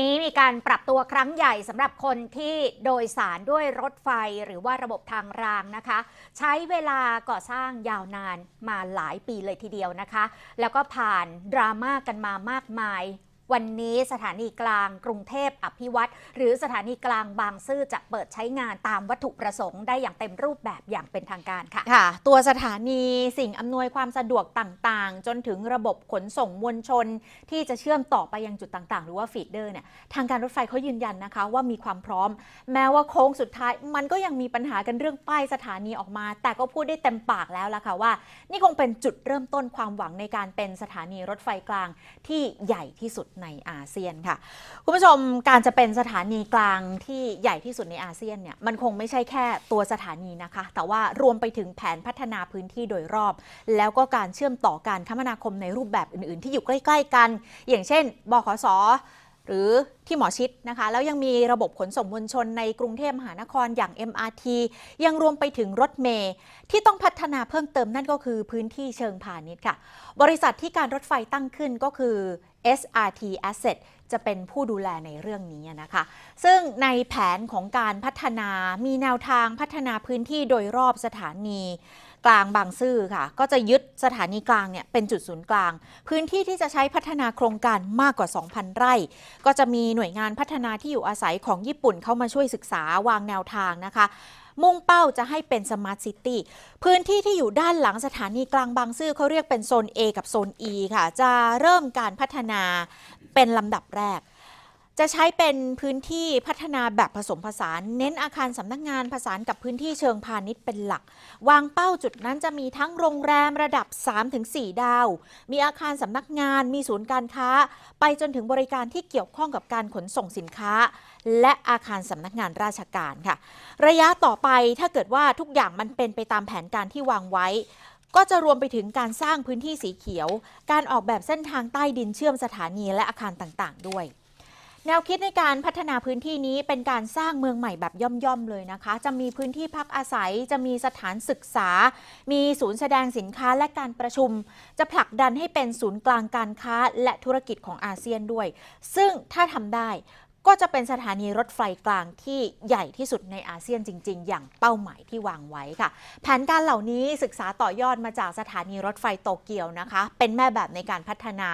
นี้มีการปรับตัวครั้งใหญ่สำหรับคนที่โดยสารด้วยรถไฟหรือว่าระบบทางรางนะคะ ใช้เวลาก่อสร้างยาวนานมาหลายปีเลยทีเดียวนะคะ แล้วก็ผ่านดราม่ากันมามากมาย วันนี้สถานีกลางกรุงเทพอภิวัตรหรือสถานีกลางบางซื่อจะเปิดใช้งานตามวัตถุประสงค์ได้อย่างเต็มรูปแบบอย่างเป็นทางการค่ะค่ะ ตัวสถานีสิ่งอำนวยความสะดวกต่างๆ จนถึงระบบขนส่งมวลชน ที่จะเชื่อมต่อไปยังจุดต่างๆ หรือว่าฟีดเดอร์เนี่ยทางการรถไฟเขายืนยันนะคะ ว่ามีความพร้อม แม้ว่าโค้งสุดท้าย มันก็ยังมีปัญหากันเรื่องป้ายสถานีออกมา แต่ก็พูดได้เต็มปากแล้วล่ะค่ะว่า นี่คงเป็นจุดเริ่มต้นความหวังในการเป็นสถานีรถไฟกลางที่ใหญ่ที่สุดในอาเซียนค่ะ คุณผู้ชมการจะเป็นสถานีกลางที่ใหญ่ที่สุดในอาเซียนเนี่ยมันคงไม่ใช่แค่ตัวสถานีนะคะ แต่ว่ารวมไปถึงแผนพัฒนาพื้นที่โดยรอบ แล้วก็การเชื่อมต่อการคมนาคมในรูปแบบอื่น ๆ ที่อยู่ใกล้ ๆ กัน อย่างเช่นบขส หรือที่หมอชิดนะคะ แล้วยังมีระบบขนส่งมวลชนในกรุงเทพมหานครอย่าง MRT ยังรวมไปถึงรถเมย์ที่ต้องพัฒนาเพิ่มเติมนั่นก็คือพื้นที่เชิงพาณิชย์ค่ะ บริษัทที่การรถไฟตั้งขึ้นก็คือ SRT Asset จะเป็นผู้ดูแลในเรื่องนี้นะคะ ซึ่งในแผนของการพัฒนามีแนวทางพัฒนาพื้นที่โดยรอบสถานี กลางบางซื่อค่ะ ก็จะยึดสถานีกลางเนี่ยเป็นจุดศูนย์กลาง พื้นที่ที่จะใช้พัฒนาโครงการมากกว่า 2,000 ไร่ ก็จะมีหน่วยงานพัฒนาที่อยู่อาศัยของญี่ปุ่นเข้ามาช่วยศึกษาวางแนวทางนะคะ มุ่งเป้าจะให้เป็นสมาร์ทซิตี้พื้นที่ที่อยู่ด้านหลังสถานีกลางบางซื่อเขาเรียกเป็นโซน A กับโซน E ค่ะ จะเริ่มการพัฒนาเป็นลำดับแรก จะใช้เป็นพื้นที่พัฒนาแบบผสมผสาน เน้นอาคารสำนักงานผสานกับพื้นที่เชิงพาณิชย์เป็นหลัก วางเป้าจุดนั้นจะมีทั้งโรงแรมระดับ 3-4 ดาว มีอาคารสำนักงาน มีศูนย์การค้า ไปจนถึงบริการที่เกี่ยวข้องกับการขนส่งสินค้า และอาคารสำนักงานราชการค่ะ ระยะต่อไปถ้าเกิดว่าทุกอย่างมันเป็นไปตามแผนการที่วางไว้ก็จะรวมไปถึงการสร้างพื้นที่สีเขียว การออกแบบเส้นทางใต้ดินเชื่อมสถานีและอาคารต่าง ๆ ด้วย แนวคิดในการพัฒนาพื้นที่นี้เป็นการสร้างเมืองใหม่แบบย่อมๆเลยนะคะ จะมีพื้นที่พักอาศัย จะมีสถานศึกษา มีศูนย์แสดงสินค้าและการประชุม จะผลักดันให้เป็นศูนย์กลางการค้าและธุรกิจของอาเซียนด้วย ซึ่งถ้าทำได้ ก็จะเป็นสถานีรถไฟกลางที่ใหญ่ที่สุดในอาเซียนจริง ๆ อย่างเป้าหมายที่วางไว้ค่ะ แผนการเหล่านี้ศึกษาต่อยอดมาจากสถานีรถไฟโตเกียวนะคะ เป็นแม่แบบในการพัฒนา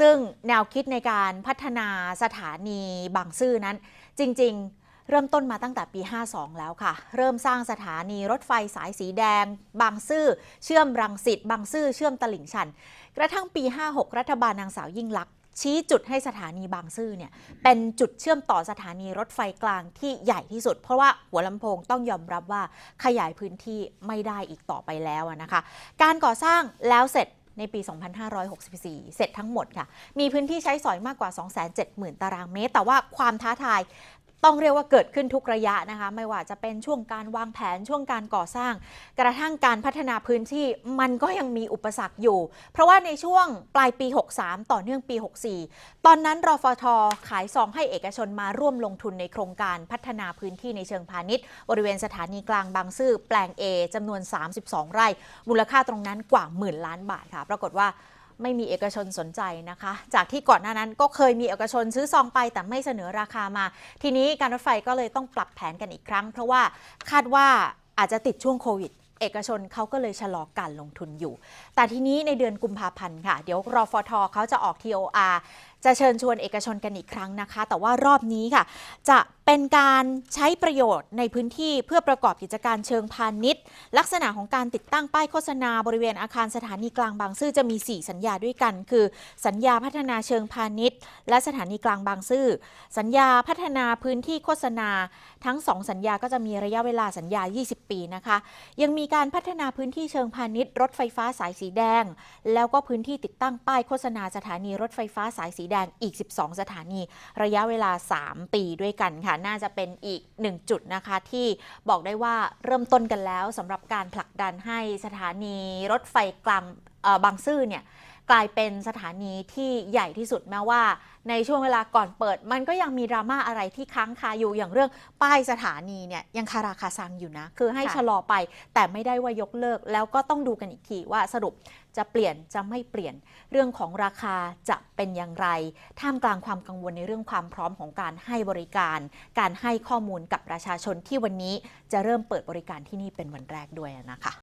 ซึ่งแนวคิดในการพัฒนาสถานีบางซื่อนั้น จริง ๆเริ่มต้นมาตั้งแต่ปี 52 แล้วค่ะ เริ่มสร้างสถานีรถไฟสายสีแดง บางซื่อ เชื่อมรังสิต บางซื่อ เชื่อมตลิ่งชัน กระทั่งปี 56 รัฐบาลนางสาวยิ่งลักษณ์ ชี้จุดให้สถานีบางซื่อเนี่ยเป็นจุดเชื่อมต่อสถานีรถไฟกลางที่ใหญ่ที่สุด เพราะว่าหัวลำโพงต้องยอมรับว่าขยายพื้นที่ไม่ได้อีกต่อไปแล้วนะคะ การก่อสร้างแล้วเสร็จในปี 2564 เสร็จทั้งหมดค่ะ มีพื้นที่ใช้สอยมากกว่า 270,000 ตารางเมตร แต่ว่าความท้าทาย ต้องเรียกว่าเกิดขึ้นทุกระยะนะคะ ไม่ว่าจะเป็นช่วงการวางแผนช่วงการก่อสร้าง กระทั่งการพัฒนาพื้นที่มันก็ยังมีอุปสรรคอยู่ เพราะว่าในช่วงปลายปี 63 ต่อเนื่องปี 64 ตอนนั้นรฟทขายซองให้เอกชนมาร่วมลงทุนในโครงการพัฒนาพื้นที่ในเชิงพาณิชย์ บริเวณสถานีกลางบางซื่อแปลง A จำนวน 32 ไร่ มูลค่าตรงนั้นกว่าหมื่นล้านบาทค่ะ ปรากฏว่า ไม่มีเอกชนสนใจนะคะ จากที่ก่อนหน้านั้นก็เคยมีเอกชนซื้อซองไปแต่ไม่เสนอราคามา ทีนี้การรถไฟก็เลยต้องปรับแผนกันอีกครั้ง เพราะว่าคาดว่าอาจจะติดช่วงโควิดเอกชนเขาก็เลยชะลอการลงทุนอยู่ แต่ทีนี้ในเดือนกุมภาพันธ์ค่ะ เดี๋ยวรอฟทเขาจะออก TOR จะเชิญชวนเอกชนกันอีกครั้งนะคะ แต่ว่ารอบนี้ค่ะ จะเป็นการใช้ประโยชน์ในพื้นที่เพื่อประกอบกิจการเชิงพาณิชย์ ลักษณะของการติดตั้งป้ายโฆษณาบริเวณอาคารสถานีกลางบางซื่อจะมี 4 สัญญาด้วยกัน คือ สัญญาพัฒนาเชิงพาณิชย์ และสถานีกลางบางซื่อ สัญญาพัฒนาพื้นที่โฆษณา ทั้ง 2 สัญญาก็จะมีระยะเวลาสัญญา 20 ปีนะคะ ยังมีการพัฒนาพื้นที่เชิงพาณิชย์ รถไฟฟ้าสายสีแดง แล้วก็พื้นที่ติดตั้งป้ายโฆษณาสถานีรถไฟฟ้าสายสีแดงอีก 12 สถานี ระยะเวลา 3 ปีด้วยกันค่ะ น่าจะเป็นอีก1จุดนะคะที่บอกได้ว่าเริ่มต้นกันแล้วสำหรับการผลักดันให้สถานีรถไฟกลางเอ่อบางซื่อเนี่ยกลายเป็นสถานีที่ใหญ่ที่สุดแม้ว่า ในช่วงเวลาก่อนเปิด มันก็ยังมีดราม่าอะไรที่ค้างคาอยู่อย่างเรื่องป้ายสถานีเนี่ยยังคาราคาซังอยู่นะ คือให้ค่ะชะลอไปแต่ไม่ได้ว่ายกเลิก แล้วก็ต้องดูกันอีกทีว่าสรุป จะเปลี่ยนจะไม่เปลี่ยน เรื่องของราคาจะเป็นอย่างไร ท่ามกลางความกังวลในเรื่องความพร้อมของการให้บริการ การให้ข้อมูลกับประชาชนที่วันนี้จะเริ่มเปิดบริการที่นี่เป็นวันแรกด้วยนะคะ